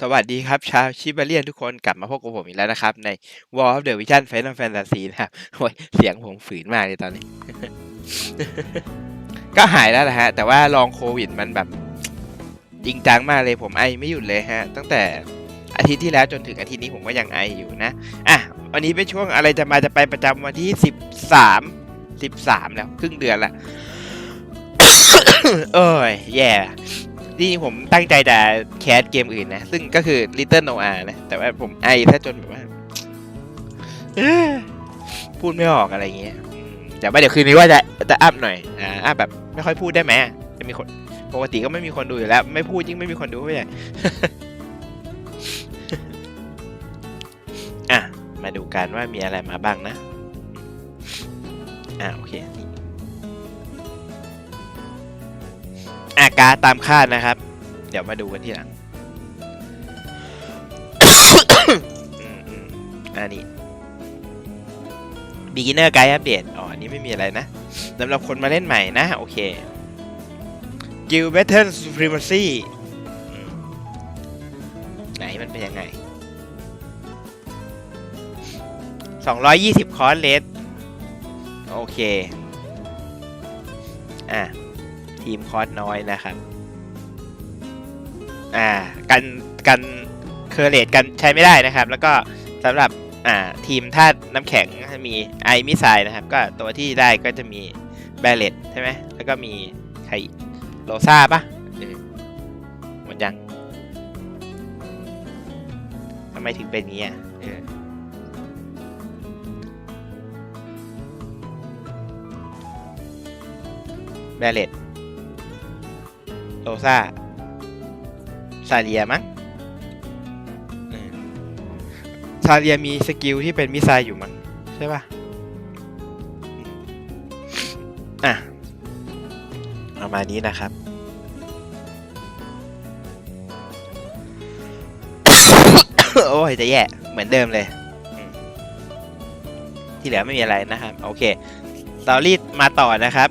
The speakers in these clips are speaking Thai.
สวัสดีครับ ชาวชิบาเลียนทุกคนกลับมาพบกับผมอีกแล้วนะครับ ใน War of the Vision Final Fantasy นะครับโอ้ยเสียงผมฝืนมากเลยตอนนี้ ก็หายแล้วนะฮะ แต่ว่าลองโควิดมันแบบจริงจังมากเลยผมไอไม่หยุดเลยฮะ ตั้งแต่อาทิตย์ที่แล้วจนถึงอาทิตย์นี้ผมก็ยังไออยู่นะ อะ วันนี้เป็นช่วงอะไรจะมาจะไปประจำวันที่สิบสามสิบสามแล้ว ครึ่งเดือนละ เอ้ยแย่ นี่ผมตั้งใจจะแคสเกมอื่นนะ ซึ่งก็คือ Little Noir นะ แต่ว่าผมไอถ้าจนแบบว่าพูดไม่ออกอะไรอย่างเงี้ยแต่ว่าเดี๋ยวคืนนี้ว่าจะจะอัพหน่อย อ่าอัพแบบไม่ค่อยพูดได้ไหมจะมีคนปกติก็ไม่มีคนดูอยู่แล้ว ไม่พูดยิ่งไม่มีคนดูไม่ใช่อะ มาดูกันว่ามีอะไรมาบ้างนะ อ่าโอเค อาการตามคาดนะครับ เดี๋ยวมาดูกันทีหลังอันนี้ beginner guide update อ๋ออันนี้ไม่มีอะไรนะสำหรับคนมาเล่นใหม่นะ โอเค Guild Battle Supremacy ไหนมันเป็นยังไง 220 คอร์สเลสโอเค อะ ทีมคอร์สน้อยนะครับ อ่า กัน กันเคอร์เลตกันใช้ไม่ได้นะครับ แล้วก็สำหรับ อ่า ทีมธาตุน้ำแข็งมีไอมิสไซนะครับ ก็ตัวที่ได้ก็จะมีแบลเลตใช่ไหม แล้วก็มีใครโลซาปะหมดยังทำไมถึงเป็นงนี้อะเออแบลเลต โลซาซาเลียมั้งซาเลียมีสกิลที่เป็นมิสไซล์อยู่มั้งใช่ปะอืมอะประมาณนี้นะครับ โอ้ยจะแย่เหมือนเดิมเลย ที่เหลือไม่มีอะไรนะครับ โอเคสตอรี่มาต่อนะครับ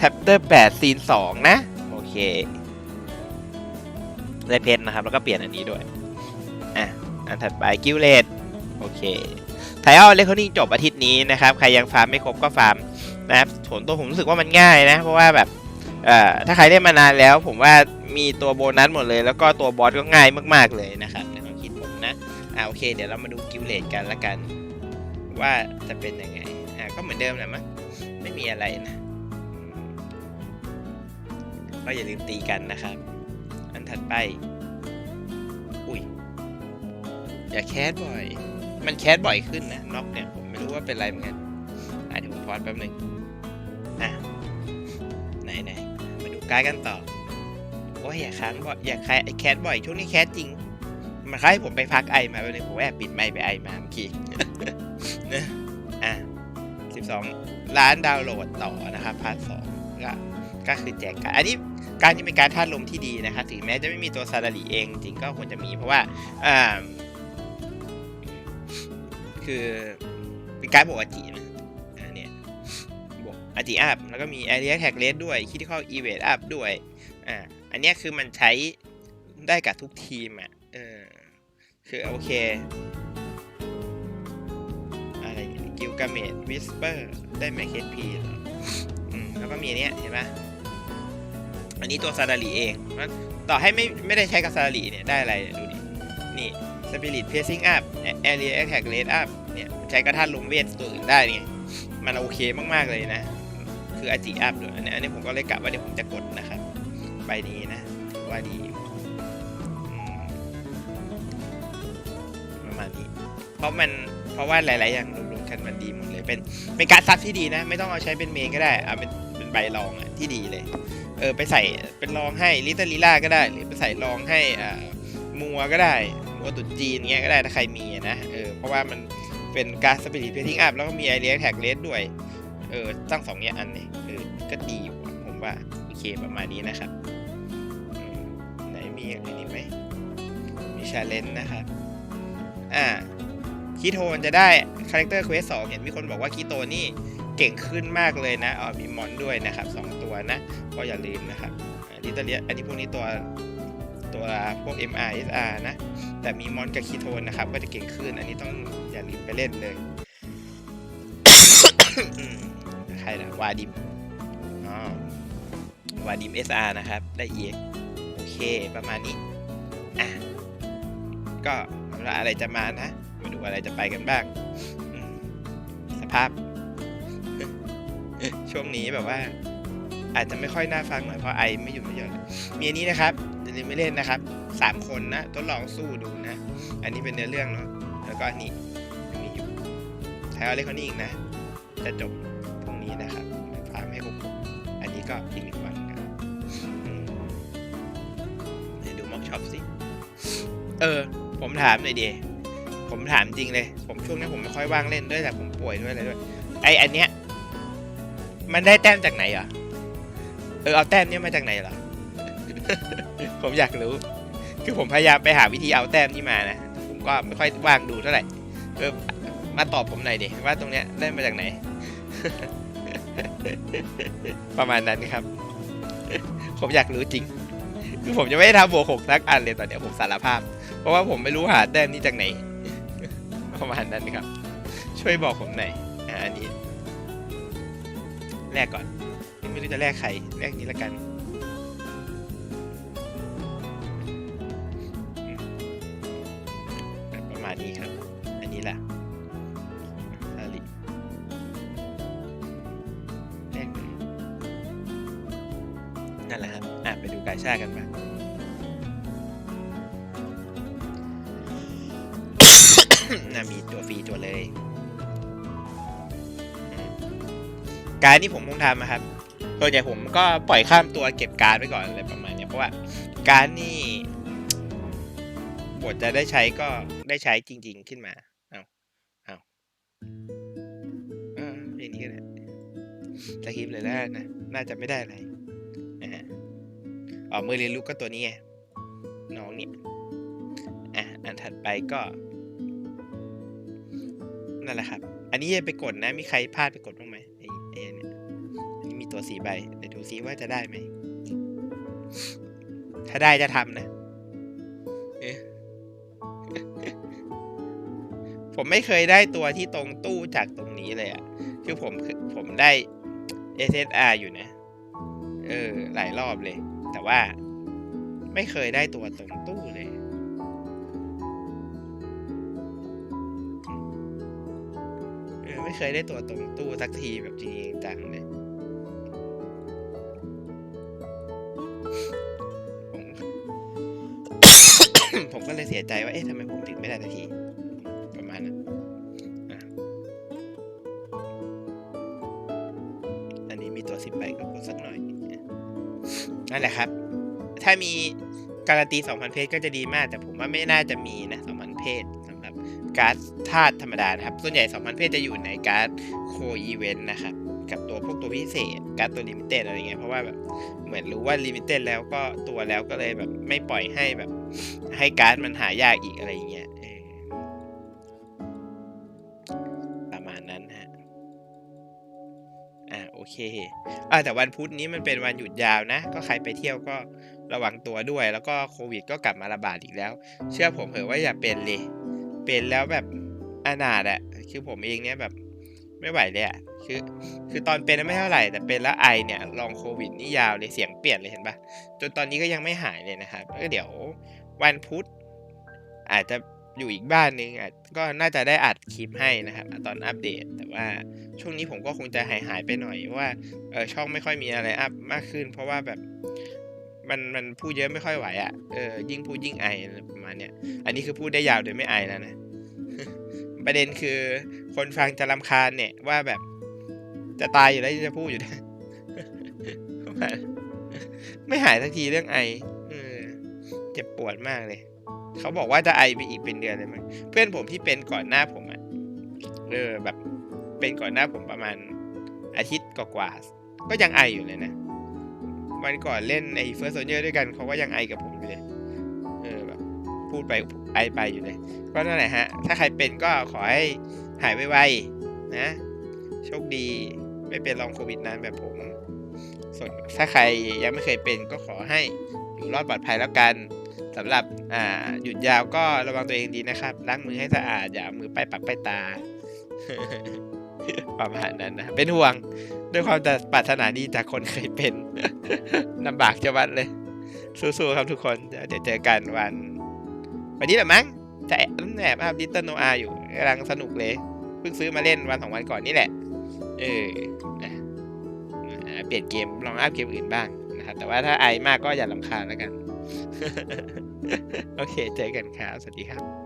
chapter 8ซีน2นะ ได้เพชรนะครับ แล้วก็เปลี่ยนอันนี้ด้วย อะ อันถัดไปกิลเลตโอเคไทออลเลคคอนิ่งจบอาทิตย์นี้นะครับ ใครยังฟาร์มไม่ครบก็ฟาร์มนะครับส่วนตัวผมรู้สึกว่ามันง่ายนะ เพราะว่าแบบเอ่อถ้าใครได้มานานแล้ว ผมว่ามีตัวโบนัสหมดเลย แล้วก็ตัวบอสก็ง่ายมาก ๆเลยนะครับในความคิดผมนะ อ่าโอเค เดี๋ยวเรามาดูกิลเลตกันละกัน ว่าจะเป็นยังไง อ่าก็เหมือนเดิมแหละมั้งไม่มีอะไรนะ ก็อย่าลืมตีกันนะครับ อันถัดไป อุ้ย อย่าแคสบ่อย มันแคสบ่อยขึ้นนะน็อกเนี่ย ผมไม่รู้ว่าเป็นไรเหมือนกันอะเดี๋ยวผมพอดแป๊บหนึงอะไหนไหนมาดูการดกันต่อโอ้ยอย่าค้างบ่อยอย่าแคสแคสบ่อยช่วงนี้แคสจริงมันคล้ายผมไปพักไอมาแป๊บนึงผมแอบปิดไมค์ไปไอมาเมื่อกี้นะอะ12 ล้านดาวน์โหลดต่อนะครับพาร์ทสองก็ ก็คือแจกการอันนี้การที่เป็นการท่าลมที่ดีนะครับถึงแม้จะไม่มีตัวซาดาริเองจริงก็ควรจะมีเพราะว่าคือเป็นการบวกอาจินะอ่าเนี่ยบวกอาจิอัพแล้วก็มี area attack rate ด้วย critical evade up ด้วยอ่าอันนี้คือมันใช้ได้กับทุกทีมอะเออคือโอเคอะไรกิลกาเมดวิสเปอร์ได้แมคเคพีแล้วก็มีเนี้ยเห็นปะ อันนี้ตัวซาดาริเองมันต่อให้ไม่ไม่ได้ใช้กับซาดาริเนี่ยได้อะไรเนี่ยดูดินี่ Spirit Piercing Up Area Attack Rate Up เนี่ยใช้กระทันลมเวทตัวอื่นได้ไงมันโอเคมากๆเลยนะ คืออาจิอัพด้วยอันนี้อันนี้ผมก็เลยกะว่าเดี๋ยวผมจะกดนะครับใบนี้นะถือว่าดีอยู่อืมประมาณนี้เพราะมันเพราะว่าหลาย ๆ อย่างรวมๆกันมันดีหมดเลยเป็นเป็นการดซับที่ดีนะ ไม่ต้องเอาใช้เป็นเมนก็ได้เอาเป็นเป็นใบรองอะที่ดีเลย เออไปใส่เป็นรองให้ลิตเตอลีล่าก็ได้ หรือไปใส่รองให้อ่ามัวก็ได้มัวตุนจีนเงี้ยก็ได้ถ้าใครมีนะเออเพราะว่ามันเป็นการสปิริตเพทิ้งอัพแล้วก็มีไอเรียแท็กเลสด้วยเออตั้งสองอย่างอันเนี่ยเออก็ดีอยู่ผมว่าโอเคประมาณนี้นะครับไหนมีอย่างอื่นอีกไหมมีชาเลนจ์นะครับอ่าคีโทนจะได้คาแรคเตอร์เควสสองเห็นมีคนบอกว่าคีโตนี่เก่งขึ้นมากเลยนะอ๋อมีมอนด้วยนะครับสอง นะ ก็อย่าลืมนะครับลิตเตอเลียอันนี้พวกนี้ตัวตัวพวก MR SR นะ แต่มีมอนกับคีโทนนะครับ ก็จะเก่งขึ้น อันนี้ต้องอย่าลืมไปเล่นเลยใครนะวาดิมอ๋อวาดิม SR นะครับ ได้ EX โอเค ประมาณนี้ อะ ก็เอาละอะไรจะมานะ มาดูอะไรจะไปกันบ้าง สภาพ ช่วงนี้แบบว่า อาจจะไม่ค่อยน่าฟังหน่อยเพราะไอไม่หยุดไม่หย่อนมีอันนี้นะครับอย่าลืมไม่เล่นนะครับสามคนนะทดลองสู้ดูนะ อันนี้เป็นเนื้อเรื่องเนาะแล้วก็อันนี้ยังมีอยู่ไทยออเล็กคอนี่อีกนะ จะจบพรุ่งนี้นะครับฝากให้ครบอันนี้ก็อีกหนึ่งวันครับอืมเดี๋ยวดูม็อกช็อปสิเออ ผมถามหน่อยดีผมถามจริงเลย ผมช่วงนี้ผมไม่ค่อยว่างเล่นด้วยแต่ผมป่วยด้วยอะไรด้วยไออันเนี้ยมันได้แต้มจากไหนเหรอ เออเอาแต้มเนี้ยมาจากไหนเหรอผมอยากรู้ คือผมพยายามไปหาวิธีเอาแต้มนี้มานะ ผมก็ไม่ค่อยว่างดูเท่าไหร่เออมาตอบผมหน่อยดิว่าตรงเนี้ยได้มาจากไหน ประมาณนั้นครับ ผมอยากรู้จริง คือผมจะไม่ได้ทำบวกหกสักอันเลยตอนเนี้ยผมสารภาพ เพราะว่าผมไม่รู้หาแต้มนี้จากไหน ประมาณนั้นครับ ช่วยบอกผมหน่อยอันนี้แลกก่อน ไม่รู้จะแลกใครแลกนี้ละกันประมาณนี้ครับ อันนี้ล่ะลาลิแลกนั่นแหละครับอะไปดูกายชากันบ้างน่ามีตัวฟรีตัวเลย การที่ผมคงทำนะครับ ส่วนใหญ่ผมก็ปล่อยข้ามตัวเก็บการ์ดไว้ก่อนอะไรประมาณเนี้ยเพราะว่าการ์ดนี่บทจะได้ใช้ก็ได้ใช้จริง ๆ ขึ้นมา เอาเอาเออเพลงนี้ก็ได้สคริปเลยแล้วนะ น่าจะไม่ได้อะไรนะฮะอ๋อมือเรียนรู้ก็ตัวนี้ไงน้องเนี่ยอะอันถัดไปก็นั่นแหละครับ อันนี้อย่าไปกดนะ มีใครพลาดไปกดบ้าง ตัวสีใบเดี๋ยวดูซิว่าจะได้ไหม ถ้าได้จะทำนะเอ๊ะผมไม่เคยได้ตัวที่ตรงตู้จากตรงนี้เลยอะ่ะคือผมผมได้ SSR อยู่นะ เออ หลายรอบเลย แต่ว่าไม่เคยได้ตัวตรงตู้เลยเออไม่เคยได้ตัวตรงตู้สักทีแบบจริงๆจังเลย ผมก็เลยเสียใจว่า เอ๊ะทำไมผมถึงไม่ได้สักที ประมาณนั้นอันนี้มีตัวสิบใบก็กดสักหน่อย นั่นแหละครับ ถ้ามีการันตี2,000 เพจก็จะดีมาก แต่ผมว่าไม่น่าจะมีนะ2,000 เพจสำหรับการ์ดธาตุธรรมดานะครับ ส่วนใหญ่ 2,000 เพจจะอยู่ในการ์ดโคอีเวนต์นะครับกับตัวพวกตัวพิเศษการ์ดตัวลิมิเต็ดอะไรเงี้ยเพราะว่าแบบเหมือนรู้ว่าลิมิเต็ดแล้วก็ตัวแล้วก็เลยแบบไม่ปล่อยให้แบบ ให้การ์ดมันหายากอีกอะไรเงี้ยประมาณนั้นฮะ อ่าโอเคอ่าแต่วันพุธนี้มันเป็นวันหยุดยาวนะ ก็ใครไปเที่ยวก็ระวังตัวด้วย แล้วก็โควิดก็กลับมาระบาดอีกแล้ว เชื่อผมเถอะว่าอย่าเป็นเลย เป็นแล้วแบบอนาถอะคือผมเองเนี่ยแบบไม่ไหวเลยอะคือ คือตอนเป็นไม่เท่าไหร่ แต่เป็นแล้วไอเนี่ยลองโควิดนี่ยาวเลยเสียงเปลี่ยนเลยเห็นปะจนตอนนี้ก็ยังไม่หายเลยนะครับก็เดี๋ยว วันพุธอาจจะอยู่อีกบ้านนึงอะก็น่าจะได้อัดคลิปให้นะครับ ตอนอัปเดต แต่ว่าช่วงนี้ผมก็คงจะหายหายไปหน่อยว่าเออช่องไม่ค่อยมีอะไรอัพมากขึ้น เพราะว่าแบบมันมันพูดเยอะไม่ค่อยไหวอะเออยิ่งพูดยิ่งไอประมาณเนี้ยอันนี้คือพูดได้ยาวโดยไม่ไอแล้วนะ ประเด็นคือคนฟังจะรำคาญเนี่ยว่าแบบจะตายอยู่แล้วจะพูดอยู่นะไม่หายสักทีเรื่องไอ จ็บปวดมากเลย เขาบอกว่าจะไอไปอีกเป็นเดือนเลยมั้งเพื่อนผมที่เป็นก่อนหน้าผมอะเออแบบเป็นก่อนหน้าผมประมาณอาทิตย์กว่าๆก็ยังไออยู่เลยนะวันก่อนเล่นไอ้เฟิร์สโซเยอร์ด้วยกันเขาก็ยังไอกับผมอยู่เลยเออแบบพูดไปไอไปอยู่เลย ก็นั่นแหละฮะ ถ้าใครเป็นก็ขอให้หายไวๆนะ โชคดีไม่เป็นลองโควิดนานแบบผมส่วนถ้าใครยังไม่เคยเป็นก็ขอให้อยู่รอดปลอดภัยแล้วกัน สำหรับอ่าหยุดยาวก็ระวังตัวเองดีนะครับ ล้างมือให้สะอาดอย่าเอามือไปปักไปตา ประมาณนั้นนะ เป็นห่วงด้วยความจะปรารถนาดีจากคนเคยเป็นลำบากจะวัดเลย สู้ๆครับทุกคน เดี๋ยวเจอกันวัน วันนี้แหละมั้งจะแอบแอบอัพดิจิตอลโนอาอยู่กำลังสนุกเลย เพิ่งซื้อมาเล่นวันสองวันก่อนนี่แหละ เออนะเปลี่ยนเกมลองอัพเกมอื่นบ้างนะครับแต่ว่าถ้าไอมากก็อย่าลำคาญแล้วกัน โอเค เจอกันครับ สวัสดีครับ